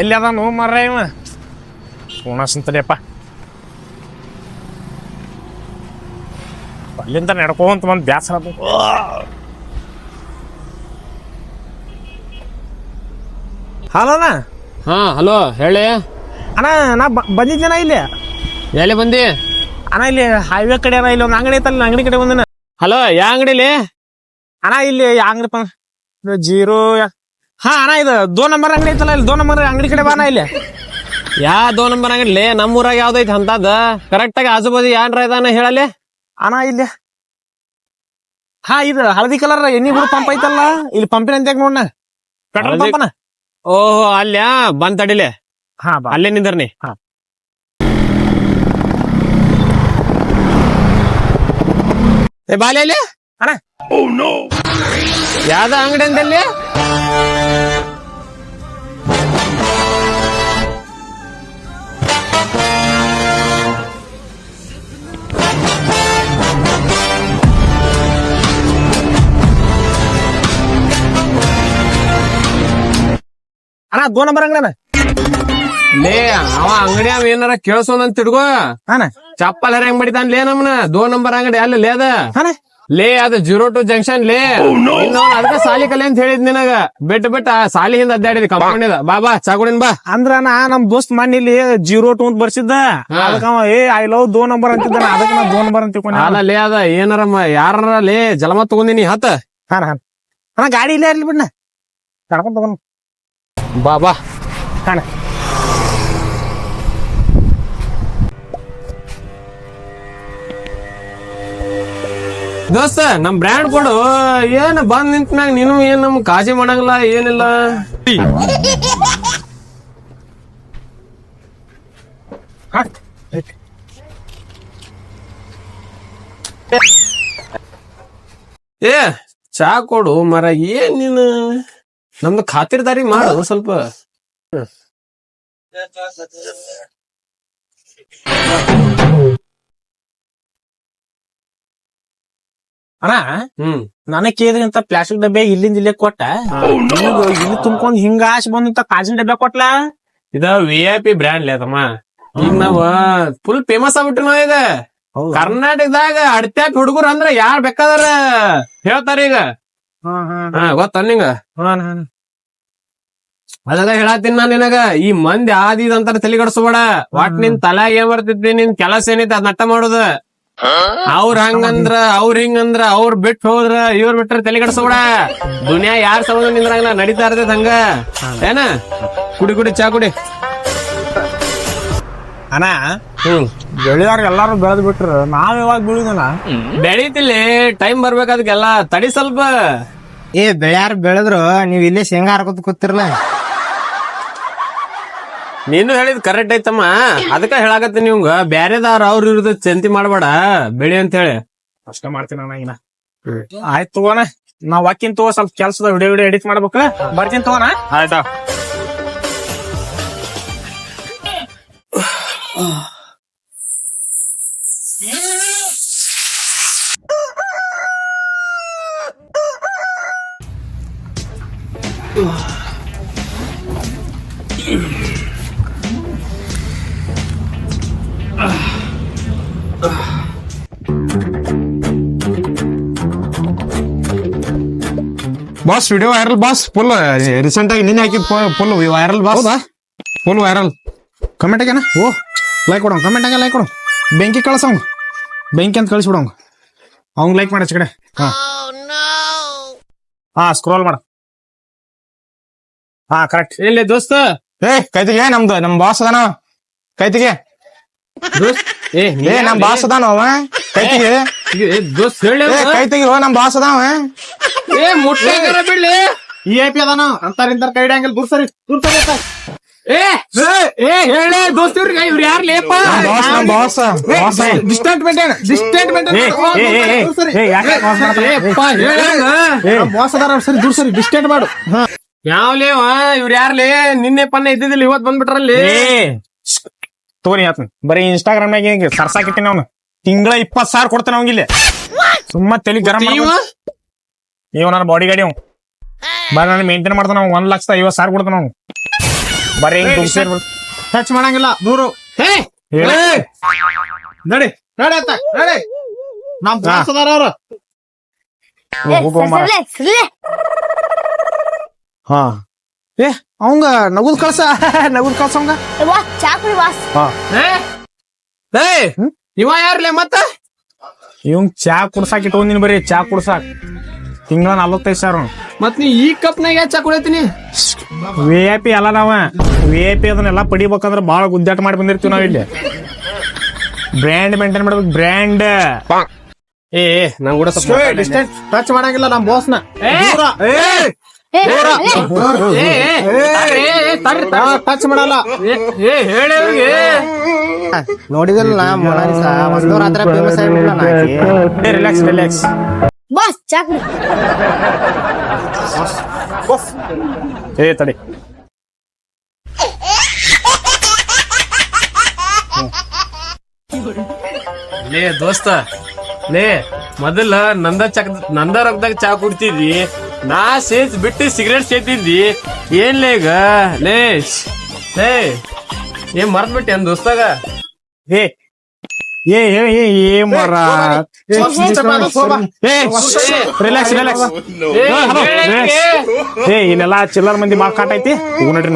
ಎಲ್ಲಿ ಅದ ನೋ ಮರ ಇವ? ಪೂಣಸಂತಡಿಯಪ್ಪ ಅಲ್ಲಿಂದ ನಡ್ಕೊಂತ ಬಂದು ಬ್ಯಾಸ ಹಲೋ ಹಲೋಣ ಹಾ ಹಲೋ ಹೇಳಿ. ಅಣ್ಣ ನಾ ಬಂದಿದ್ದೇನ ಇಲ್ಲಿ. ಎಲ್ಲಿ ಬಂದಿ? ಅಣ್ಣ ಇಲ್ಲಿ ಹೈವೇ ಕಡೆ ಅಣ್ಣ ಇಲ್ಲಿ ಒಂದು ಅಂಗಡಿ ಐತಲ್ಲ ಅಂಗಡಿ ಕಡೆ ಬಂದಿನ. ಹಲೋ ಯಾ ಅಂಗಡಿಲಿ? ಅಣ್ಣ ಇಲ್ಲಿ ಯಾ ಅಂಗಡಿ ಜೀರೋ ಹಾ ಅಣ್ಣ ಇದು ದೋ ನಂಬರ್ ಅಂಗಡಿ ಐತಲ್ಲ ಇಲ್ಲಿ ದೋ ನಂಬರ್ ಅಂಗಡಿ ಕಡೆ ಬಾನ ಇಲ್ಲಿ. ಯಾ ದೋ ನಂಬರ್ ಅಂಗಡಿಲಿ ನಮ್ಮೂರಾಗ ಯಾವ್ದೈತಿ ಅಂತದ? ಕರೆಕ್ಟ್ ಆಗಿ ಆಜು ಬಾಜು ಯಾನ್ರ ಇದಾನ ಹೇಳಲಿ ಅಣ್ಣ ಇಲ್ಲಿ. ಹಾ ಇದು ಹಳದಿ ಕಲರ್ ಎಣ್ಣಿ ಬಿಡು ಪಂಪ್ ಐತಲ್ಲ ಇಲ್ಲಿ ಪಂಪಿನ ಅಂತ ನೋಡ್ನ ಪೆಟ್ರೋಲ್ ಹಳದಿ- ಪಂಪನ ಓಹೋ ಅಲ್ಯಾ ಬಂದ್ ತಡಿಲೆ. ಹಾ ಬಾ. ಅಲ್ಲೇ ನಿಂದರ್ನಿ. ಹಾ. ಏ ಬಾಲಿ ಅಲ್ಲಿ? ಅಣ್ಣ. ಯಾವ್ದ ಅಂಗಡಿ ಅಂತಲ್ಲಿ ದೋ ನಂಬರ್ ಅಂಗಡಿ ಲೇ ಅವ ಅಂಗಡಿ ಅವ ಏನಾರ ಕೇಳಸೋನ್ ತಿಡ್ಗೋ ಅಣ್ಣ ಚಪ್ಪಲ್ ಹೆಂಗ್ ಬಡಿತಾನ ಲೇ ನಮ್ನ. ದೋ ನಂಬರ್ ಅಂಗಡಿ ಅಲ್ಲ ಲೇ ಅದ. ಲೇ ಅದ ಜೀರೋ ಟು ಜಂಕ್ಷನ್ ಲೇ. ಅದ ಅದಕ್ಕ ಸಾಲಿ ಕಲೆ ಅಂತ ಹೇಳಿದ್ ನಿನಗ. ಬಿಟ್ಟು ಬಿಟ್ಟು ಆ ಸಾಲಿ ಹಿಂದ ಅಡ್ಡಾಡಿದ ಕಂಪನಿದ ಬಾ ಬಾ ಚಾಗುಡಿನ್ ಬಾ. ಅಂದ್ರ ನಾ ನಮ್ ದೋಸ್ತ್ ಮನ್ ಇಲ್ಲಿ ಜೀರೋ ಟೂ ಅಂತ ಬರ್ಸಿದ್ದ. ಅದಕ್ಕ ಅವ ಏ ಐ ಲವ್ ದೋ ನಂಬರ್ ಅಂತಿದ್ದ ಅದಕ್ಕ ನಾ ದೋ ನಂಬರ್ ಅಂತ ಅಲ್ಲ ಲೇ ಅದ ಏನಾರ ಯಾರ ಲೇ ಜಲಮ ತಗೊಂದಿನಿ ಹತ್ತ. ಹಾ ಹಾ ಅಣ್ಣ ಗಾಡಿ ಇಲ್ಲೇ ಇರ್ಲಿ ಬಿಡ್ನ. ಕರ್ಕೊಂಡ್ ತಗೊಂಡ್. ಬಾ ಬಾ ಕಾಣ. ದೋಸ್ತ ನಮ್ ಬ್ರ್ಯಾಂಡ್ ಕೊಡು. ಏನ್ ಬಂದ್ ನಿಂತ ಮ್ಯಾಗ ನೀನು ಏನ್ ನಮ್ ಕಾಜಿ ಮಾಡಂಗಿಲ್ಲ ಏನಿಲ್ಲ? ಏ ಚಾ ಕೊಡು ಮರ ಏನ್ ನೀನು? ನಮ್ದು ಖಾತಿರ್ದಾರಿ ಮಾಡು ಸ್ವಲ್ಪ. ಅಣ್ಣ ಹ್ಮ್. ನನಗ್ ಕೇಳಿದ್ರಿ ಅಂತ ಪ್ಲಾಸ್ಟಿಕ್ ಡಬ್ಬೆ ಇಲ್ಲಿಂದ ಇಲ್ಲೇ ಕೊಟ್ಟ? ಇಲ್ಲಿ ತುಂಬ್ಕೊಂಡ್ ಹಿಂಗ ಆಶ್ ಬಂದಂತ ಕಾಜಿನ ಡಬ್ಬೆ ಕೊಟ್ಲಾ? ಇದ ವಿ ಐ ಪಿ ಬ್ರ್ಯಾಂಡ್ ಲೇ ತಮ್ಮ. ಈಗ ನಾವ ಫುಲ್ ಫೇಮಸ್ ಆಗ್ಬಿಟ್ರಿ ನಾವ್ ಈಗ. ಕರ್ನಾಟಕದಾಗ ಅಡ್ತ್ಯಾಕ್ ಹುಡುಗರು ಅಂದ್ರ ಯಾರ್ ಬೇಕಾದಾರ ಹೇಳ್ತಾರ ಈಗ ಹಾ ಗೊತ್ತ ನಿಂಗ? ಅದಾಗ ಹೇಳತ್ತೀನಿ ನಾನ್ ನಿನಗ. ಈ ಮಂದಿ ಆದಿ ಅಂತ ತಲೆಗಡ್ಸ್ಬೇಡ ಒಟ್ ನಿನ್ ತಲೆ ಏನ್ ಬರ್ತೈತಿ ನಿನ್ ಕೆಲಸ ಏನೈತಿ ಅದ್ ನಟ್ಟ ಮಾಡುದ. ಅವ್ರ ಹಂಗಂದ್ರ ಅವ್ರ ಹಿಂಗಂದ್ರ ಅವ್ರ ಬಿಟ್ ಹೋದ್ರ ಇವ್ರ ಬಿಟ್ರ ತಲೆಗಡ್ಸ್ಬೇಡ ದುನಿಯಾ ಯಾರ ಸಂಬಂಧ ನಿಂದ್ರಂಗ ನಡೀತಾ ಇರ್ತೈತೆ ಹಂಗ. ಏನ? ಕುಡಿ ಕುಡಿ ಚಾ ಕುಡಿ. ಅಣ್ಣ ಹ್ಮ್. ಬೆಳೆಯಾರ ಎಲ್ಲಾರು ಬೆಳೆದ್ ಬಿಟ್ರ ನಾವ್ ಯಾವಾಗ ಬೀಳುದಣ್ಣ ಬೆಳೀತಿಲ್ಲಿ ಟೈಮ್ ಬರ್ಬೇಕು ಅದಕ್ಕೆಲ್ಲ ತಡಿ ಸ್ವಲ್ಪ. ಏ ಬೆಳ್ಯಾರ ಬೆಳೆದ್ರು ನೀವ್ ಇಲ್ಲೇ ಶೇಂಗಾ ಹಾರ್ಕೊತ ಕೂತಿರ್ಲ. ನೀನು ಹೇಳಿದ್ ಕರೆಕ್ಟ್ ಐತಮ್ಮ. ಅದಕ್ಕ ಹೇಳಾಕತ್ತೀನಿ ನಿಮ್ಗ. ಬ್ಯಾರೆದಾರ ಅವ್ರ ಇವ್ರದ ಚಂತಿ ಮಾಡ್ಬೇಡ. ಬೆಳಿ ಅಂತ ಹೇಳಿ ಅಷ್ಟ ಮಾಡ್ತೀನಿ ಅಣ್ಣ ಈಗ ಆಯ್ತು ತಗೋಣ. ನಾವ್ ಹಾಕಿನ್ ತಗೋ ಸ್ವಲ್ಪ ಕೆಲ್ಸದ ವಿಡಿಯೋ ವಿಡಿಯೋ ಎಡಿಟ್ ಮಾಡ್ಬೇಕ. ಬರ್ತೀನಿ ತಗೋಣ. ಆಯ್ತಾ? Boss video viral boss full recent ಆಗಿ ನಿನ್ನೆ ಹಾಕಿ full viral boss full viral comment ಆಗ್ಯಾನ ಓ. ಲೈಕ್ ಕೊಡೋಂಗ್ ಕಮೆಂಟ್ ಆಗ ಲೈಕ್ ಕೊಡು. ಬೆಂಕಿ ಕಳ್ಸಂಗ್ ಬೆಂಕಿ ಅಂತ ಕಳಿಸ್ಬಿಡೋಂಗ್ ಅವ್ನು. ಲೈಕ್ ಮಾಡ ಕಡೆ. ಹಾ. ಹಾ ಸ್ಕ್ರೋಲ್ ಮಾಡ. ಹಾ ಕರೆಕ್ಟ್ ಎಲ್ಲಿ ದೋಸ್ತ? ಏ ಕೈತಿಗೆ ನಮ್ದು ನಮ್ ಬಾಸ್ ಅದಾನ. ಕೈತಿಗೆ. ದೋಸ್ತ್ ಏ ಏ ನಮ್ ಬಾಸ್ ಅದಾನ ಅವ. ಕೈತಿಗೆ. ಏ, ದೋಸ್ತ್ ಹೇಳಿ ಏ ಕೈತಿಗೆ ಹೋ ನಮ್ ಬಾಸ್ ಅದಾವ ಏ ಮುಟ್ಟೆ ಬಿಡ್ಲಿ. ಇ ಐ ಪಿ ಅದಾನ. ಅಂತಾರ ಇಂತಾರ ಕೈ ಹಿಡಿಯಂಗಿಲ್ಲ ದೂರ ಸರಿ ಡಿಸ್ಟೆಂಟ್ ಮೇಂಟೈನ್ ಡಿಸ್ಟೆಂಟ್ ಮೇಂಟೈನ್ ಸರಿ ದೂರ ಸರಿ ಡಿಸ್ಟೆಂಟ್ ಮಾಡು. ಇವ್ರು ಯಾರ್ಲಿ? ನಿನ್ನೆ ಪನ್ನ ಇದ್ದಿದ್ದಿಲ್ಲ ಇವತ್ ಬಂದ್ಬಿಟ್ರಲ್ಲಿ. ತಗೋನಿ ಆತ್ನ ಬರೀ ಇನ್ಸ್ಟಾಗ್ರಾಮ್ ನಾಗ ಹಿಂಗ ಸರ್ಸಾಕಿಟ್ಟಿನ ಅವ್ನು. ತಿಂಗಳ ಇಪ್ಪತ್ ಸಾವಿರ ಕೊಡ್ತಾನ ಅವಂಗಿಲ್ಲ ಸುಮ್ಮ ತಲೆ ಗರಂ ಇವ? ನನ್ನ ಬಾಡಿ ಗಾಡಿ ಅವ್ ಬರ ನಾನು ಮೇಂಟೈನ್ ಮಾಡ್ತಾನ ಒಂದ್ ಲಕ್ಷದ ಐವತ್ ಸಾವಿರ ಕೊಡ್ತಾನ ಅವ್ನು. ಬರೀ ಟಚ್ ಮಾಡಂಗಿಲ್ಲ. ದೂರು. ನಡಿ. ನಡಿ. ಅತ್ತ ನಡಿ. ನಮ್ ಬಾಸ್ ಅದಾರ ಅವ್ರ. ಹಾ. ಏ ಅವಂಗ ನಗುದ್ ಕಳ್ಸ. ನಗುದ್ ಕಳ್ಸ ಅವಂಗ. ಚಾಕುಡಿ ಬಾ ಹಾ. ಹೇ ಹೇ ಇವ ಯಾರ್ಲೆ ಮತ್ತ? ಇವಂಗ್ ಚಾ ಕುಡ್ಸಾಕ್ ಇಟ್ಕೊಂದಿನಿ ಬರೀ ಚಾ ಕುಡ್ಸಾಕ್. ತಿಂಗಳ ನಲ್ವತ್ತೈದು ಸಾವಿರ. ಮತ್ ನೀ ಈ ಕಪ್ನಾಗ ಯಾಕೆ ಚಾ ಕುಡಿಯತೀನಿ ವಿ ಐ ಪಿ ಅಲ್ಲ ನಾವ. ವಿ ಐ ಪಿ ಅದನ್ನೆಲ್ಲ ಪಡಿಬೇಕಂದ್ರೆ ಬಾಳ ಗುದ್ದಾಟ ಮಾಡಿ ಬಂದಿರ್ತೀವಿ ನಾವು ಇಲ್ಲಿ. ಬ್ರ್ಯಾಂಡ್ ಮೇಂಟೈನ್ ಮಾಡ್ಬೇಕು ಬ್ರ್ಯಾಂಡ್ ಏ ನಾವು ನಂಗ್ ಕೂಡ ಸ್ವಲ್ಪ ಡಿಸ್ಟೆನ್ಸ್ ಟಚ್ ಮಾಡಂಗಿಲ್ಲ ನಮ್ಮ ಬಾಸ್ನ. ಟಚ್ ಮಾಡಲ್ಲ. ಏ, ಏ, ಹೇಳಿ ಅವ್ರಿಗೆ. ನೋಡಿದಿಲ್ಲ ಮೊನಾಲಿಸ ಫೇಮಸ್ ಆಗಿಬಿಡಲ್ಲ ರಿಲ್ಯಾಕ್ಸ್ ರಿಲ್ಯಾಕ್ಸ್ ಬಾಸ್ ಚಾಕ್ರಿ ಏ ತಡಿ. ಲೇ ದೋಸ್ತ. ಲೇ ಮೊದಲ ನಂದ ಚಕ್ ನಂದ ರೊಕ್ಕದಾಗ ಚಾ ಕುಡ್ತಿದ್ವಿ ನಾ ಸೇತ್ ಬಿಟ್ಟು ಸಿಗರೇಟ್ ಸೇತಿದ್ವಿ ಏನ್ ಲೇಗ ಈಗ? ಲೇ ಲೇ ಏನ್ ಮರ್ತ್ ಬಿಟ್ಟೆ ಅನ್ ದೋಸ್ತಾಗ? ಏ ఏ ఏమరా రిలాక్స్ రిలాక్స్ ఏ ఇలా చిల్లర మంది మా కాట అయితే? ఉన్నట్టు